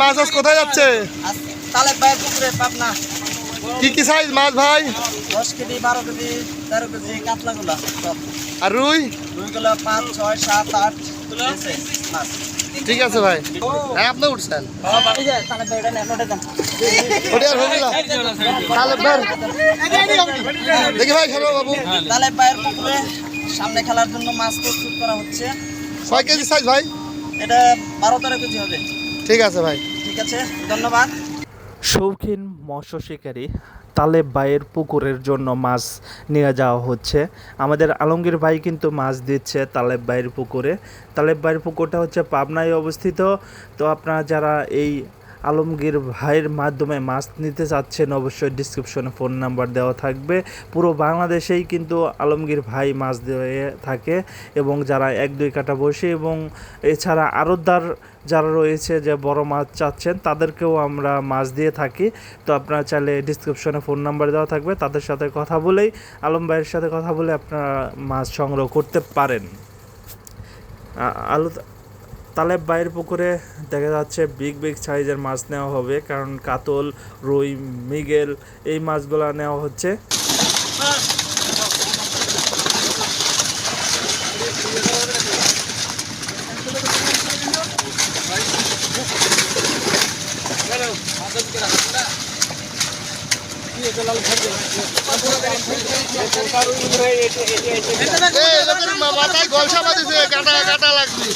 মাছ আজ কোথায় যাচ্ছে? তালে বাইরে পুকুরে পাবনা। কি কি সাইজ মাছ ভাই? দশ কেজি বারো কেজি তেরো কেজি কাতলাগুলো সব। আর রুই? রুইগুলো পাঁচ ছয় সাত আট মাছ। ঠিক আছে ভাই। হ্যাঁ আপনি উঠছেন। দেখি ভাই খেলো বাবু। তালে বাইরের পুকুরে সামনে খেলার জন্য মাছ প্রস্তুত করা হচ্ছে। ছয় কেজি সাইজ ভাই। এটা বারো তেরো কেজি হবে। ঠিক আছে ভাই। ঠিক আছে ধন্যবাদ। শৌখিন মৎস্য শিকারী তালেব ভাইয়ের পুকুরের জন্য মাছ নিয়ে যাওয়া হচ্ছে। আমাদের আলমগীর ভাই কিন্তু মাছ দিচ্ছে তালেব ভাইয়ের পুকুরে। তালেব ভাইয়ের পুকুরটা হচ্ছে পাবনায় অবস্থিত। তো আপনারা যারা এই আলমগীর ভাইয়ের মাধ্যমে মাছ নিতে চাচ্ছেন, অবশ্যই ডিসক্রিপশনে ফোন নাম্বার দেওয়া থাকবে। পুরো বাংলাদেশেই কিন্তু আলমগীর ভাই মাছ দিয়ে থাকে এবং যারা এক, দুই কাটা বসে এবং এছাড়া আরতদার যারা রয়েছে যে বড় মাছ চাচ্ছেন, তাদেরকেও আমরা মাছ দিয়ে থাকি। তো আপনারা চাইলে ডিসক্রিপশনে ফোন নাম্বার দেওয়া থাকবে। তাদের সাথে কথা বলেই, আলম ভাইয়ের সাথে কথা বলে আপনারা মাছ সংগ্রহ করতে পারেন। আলু তালেব বাইরের পুকুরে দেখা যাচ্ছে বিগ বিগ সাইজের মাছ নেওয়া হবে, কারণ কাতল, রুই, মিগেল এই মাছগুলো নেওয়া হচ্ছে। কাটা কাটা লাগছে।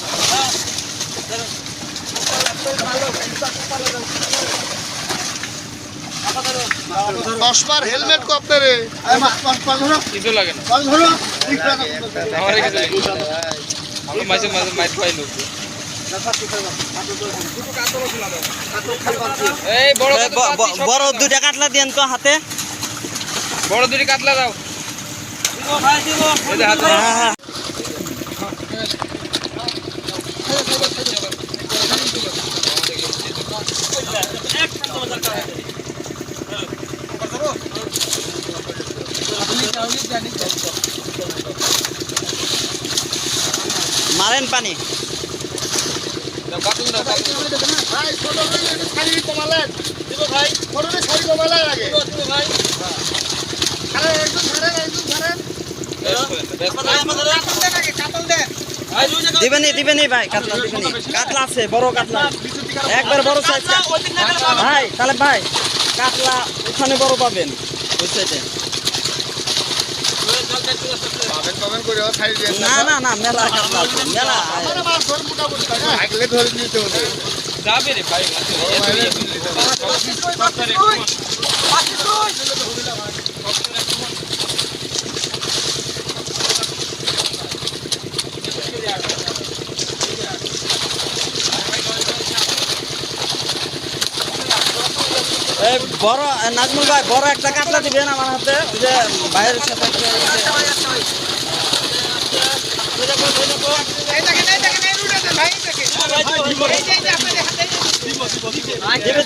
চশমার হেলমেট কো আপনারে। কিছু লাগে না। মাঝে মাঝে মাইট পাই লোক। বড় দুইটা কাতলা দেন তো হাতে। বড় দুটি কাতলা দাও। এই যে হাতে। হ্যাঁ। মারেন পানি। দিবেনি ভাই কাতলা আছে বড় কাতলা। একবার বড় ভাই তাহলে ভাই। কাতলা ওখানে বড় পাবেন। ওই সাইডে পাবেন পাবেন করে শাড়ি দিয়ে না না না মেলা কাতলা মেলা। ধরে নিতে হবে। যাবে রে ভাই এই বড় নাজমুল ভাই বড় একটা কাতলা দিবেন আমার হাতে যে সাথে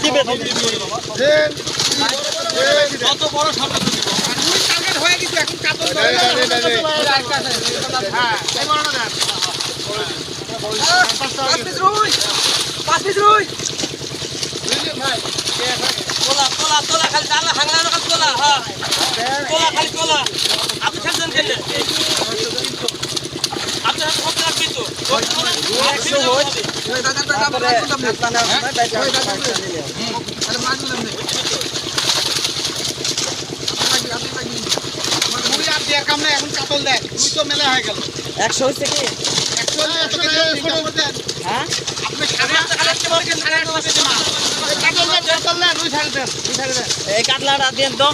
দিবে দিবে। দেন কত বড় সামনে তোলা তোলা তোলা খালি জানলা হাংলানো খালি তোলা হ্যাঁ তোলা খালি তোলা আপনি খেলছেন খেলে আপনি। একশো হচ্ছে কি হ্যাঁ এই কাতলাটা দিয়ে তো।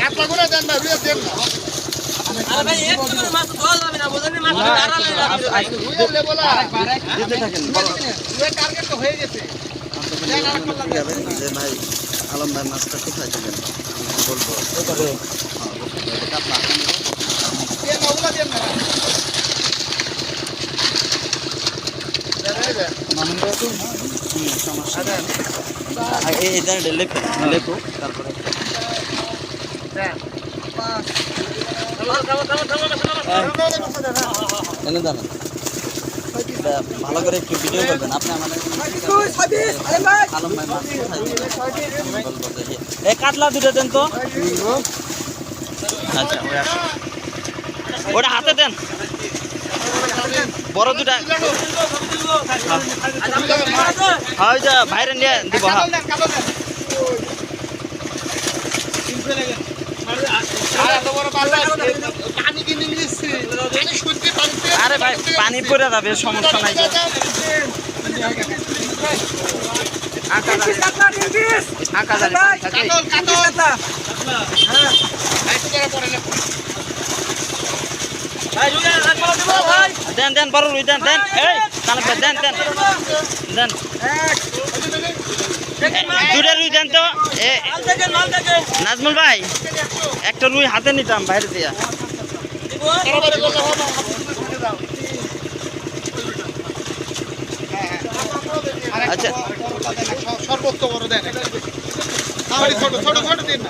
কাতলা করে দেন না রুইয়া দেন। না আরে ভাই এক মাছ ধোয়া যাবে না বোঝেন মাছ আড়ালে যাবে। ভাই থাকেন রুইয়া টার্গেট তো হয়ে গেছে যে ভাই আলম ভাই মাছটা কোথায় বলব। হ্যাঁ, কাতলা। দেন না ওগুলা দেন না ভালো করে একটু ভিডিও করবেন আপনি আমাদের কাতলা দুটো দেন তো আচ্ছা ওটা হাতে দেন বড় দুটা। হ্যাঁ ওই যে বাইরে নিয়ে দিব আরে ভাই পানি পড়ে যাবে সমস্যা নাই। আঁকা জানি, দেন দেন, বড় রুই দেন দেন। এই তাহলে দেন দেন। দেন। দুটা রুই দেন তো। নাজমুল ভাই, একটা রুই হাতে নিতাম বাইরে দিয়া। আচ্ছা। সর্বোচ্চ বড় দেন। ছোট ছোট দিন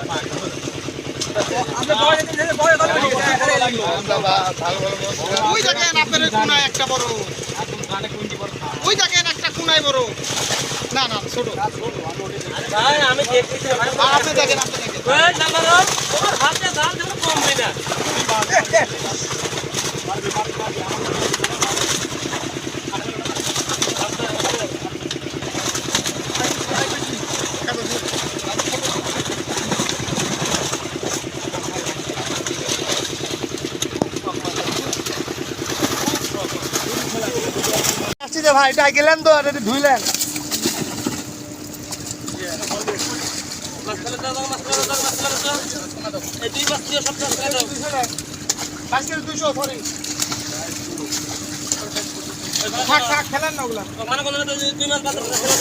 ওই দেখেন আপনার কোনায় একটা বড়। ওই দেখেন একটা কোনায় বড়। না না, ছোট। আমি আপনি দেখেন আপনি দেখেন ওই নাম্বার হাতে দাম দেবো কম না আসছি যে ভাই এটা গেলেন তো এটা ধুইলেন খেলেন না ওগুলা মানে দুই মাস বাদ করে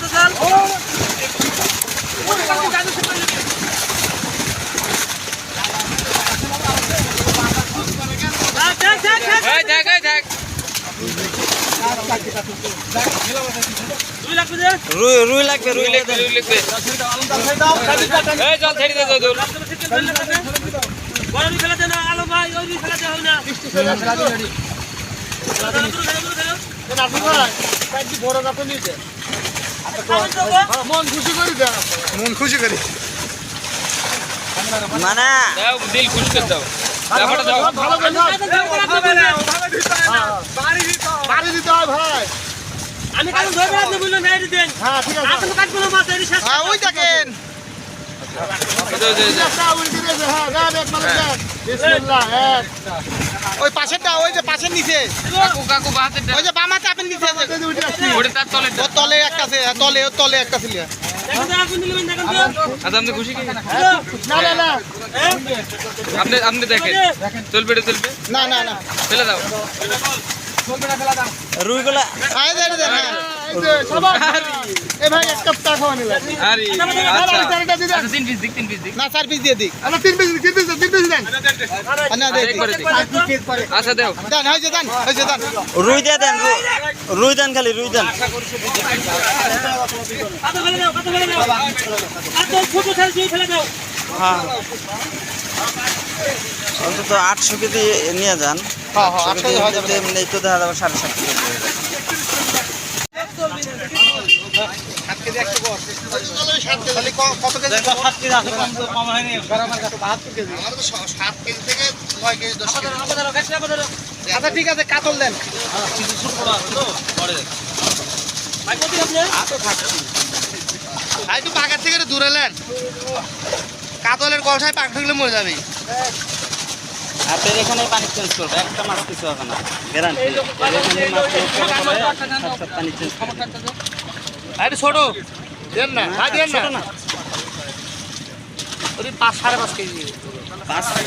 দাও এই দেখ এই দেখ দুই লাখ দে রুই রুই লাগবে রুই লাগবে। রুই লিখবে এই জল ছেড়ে দে জল বড় ফেলাতে না আলো ভাই ওই ফেলাতে হয় না। মন খুশি করি। মন। খুশি করি মানে দাও। দিল খুশ করে দাও। ব্যাপারটা দাও। ভালো করে দাও। বাড়ি দিতে হয় ভাই। আমি কারণ ধরবে আপনি বললেন না দেন। হ্যাঁ ঠিক আছে। আপনি না মাছ এই শেষ হ্যাঁ ওই দেখেন। হ্যাঁ। ওই পাশেরটা ওই যে পাশের নিচে। কাকু কাকু বাহাতে ওই যে বামাতে আপনি নিচে আছে। ওটা তার তলে ওর তলে একটা আছে হ্যাঁ, তলে ওর তলে একটা ছিল। আপনি খুশি কি? না না না। আপনি আপনি দেখেন। চলবে চলবে। না না না। ফেলে দাও। রুইগুলা আয় দেন দেন হ্যাঁ। এই যে, সবাই এ ভাই এক কাপ চা খাওয়া নিলেন আরে আচ্ছা আচ্ছা এটা দিয়ে দেন আচ্ছা তিন পিস দিক তিন পিস দিক না চার পিস দিয়ে দিক আচ্ছা তিন পিস তিন পিস তিন পিস দেন আ, না দেন একবারে দিক আচ্ছা দেও দেন হয়েছে দেন হয়েছে দেন রুই দিয়ে দেন রুই- রুই দেন খালি রুই দেন হ্যাঁ অন্তত আটশো কেজি নিয়ে যান। হ্যাঁ হ্যাঁ আটশো আটশো কেজি হয়ে যদি তো দেখা যাবে। সাড়ে সাত কেজি আছে কম হয়নি। বাহাত্তর কেজি। আমার তো স- সাত কেজি থেকে নয় কেজি দশ আচ্ছা ঠিক আছে কাতল দেন। আপনি আর একটু পাকার থেকে একটু দূরে নেন। কাতলের গলসায় পাক ঢুকলে মরে যাবে। আপনার এখানে পানি চেঞ্জ করবে একটা মাছ কিছু হবে না গ্যারান্টি পানি চেঞ্জ আরে ছোট দেন না ভাই দেন না। ওই পাঁচ সাড়ে পাঁচ কেজি। পাঁচ সাত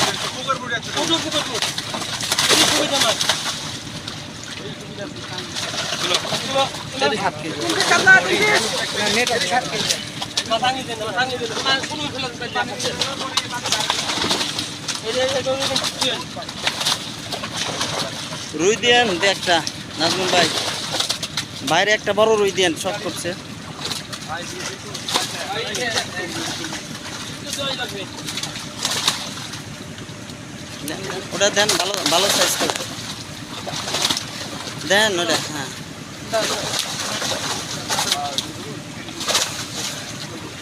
কেজি। রুই দিয়েন একটা, নাজমুল ভাই। বাইরে একটা বড় রুই দিয়েন, শখ করছে। ওটা দেন, ভালো ভালো সাইজ দেন ওটা হ্যাঁ।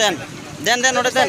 দেন দেন দেন ওটা দেন।